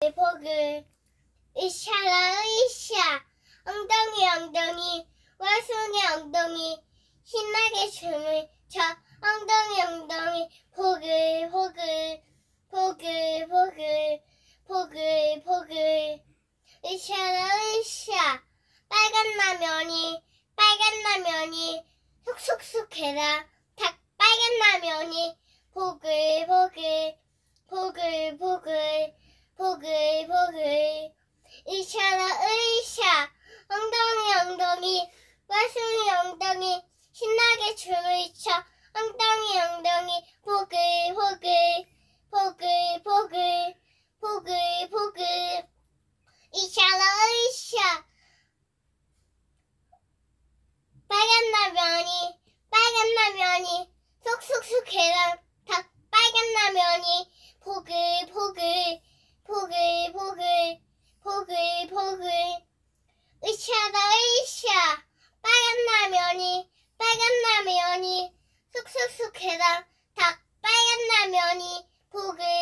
보글 으쌰라 으쌰. 엉덩이 엉덩이. 와순이 엉덩이. 신나게 춤을 춰. 엉덩이 엉덩이. 보글 보글. 보글 보글. 보글 보글. 으쌰라 으쌰. 빨간 라면이 빨간 라면이 속속속 해라. 닭 빨간 라면이 보글 보글. 보글 보글 보글 보글. 으쌰라 으쌰 엉덩이 엉덩이. 와순이 엉덩이. 신나게 춤을 춰. 엉덩이 엉덩이. 보글 보글. 보글 보글. 보글 보글. 으쌰라 으쌰 빨간 라면이 빨간 라면이 쏙쏙쏙 해라 하나님 복을